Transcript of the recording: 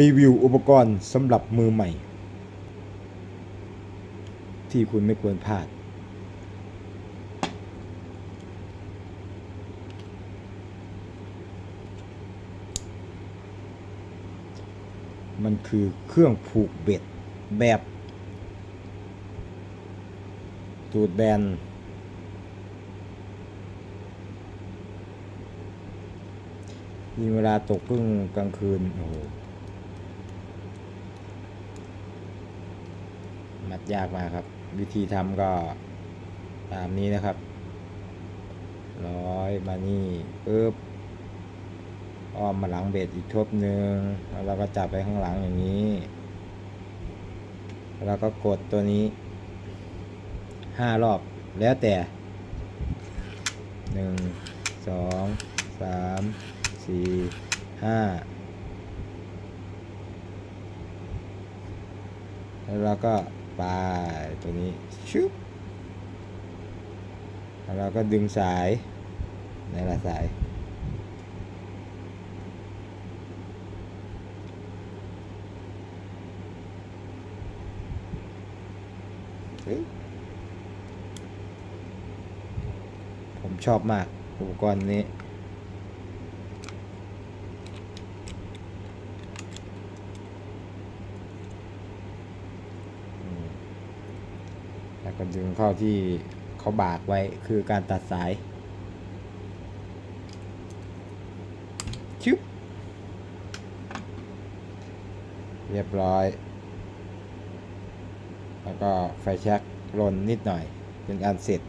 รีวิวอุปกรณ์สำหรับมือใหม่ ที่คุณไม่ควรพลาด มันคือเครื่องผูกเบ็ดแบบตูดแบน ยิงเวลาตกพึ่งกลางคืน โอ้โห มัดยากมากครับ วิธีทำก็ตามนี้นะครับ ร้อยมานี่ปึ๊บอ้อมมาหลังเบ็ดอีกทบหนึ่งแล้วเราก็จับไปข้างหลังอย่างนี้ แล้วก็กดตัวนี้ห้ารอบแล้วแต่หนึ่งสองสามสี่ห้าแล้วเราก็ ปลายตัวนี้ชึบแล้วเราก็ดึงสายในละสายผมชอบมากอุปกรณ์นี้ แล้วก็ดึงเข้าที่เขาบากไว้คือการตัดสายชึบเรียบร้อย แล้วก็ไฟแช็กลนนิดหน่อยเป็นอันเสร็จ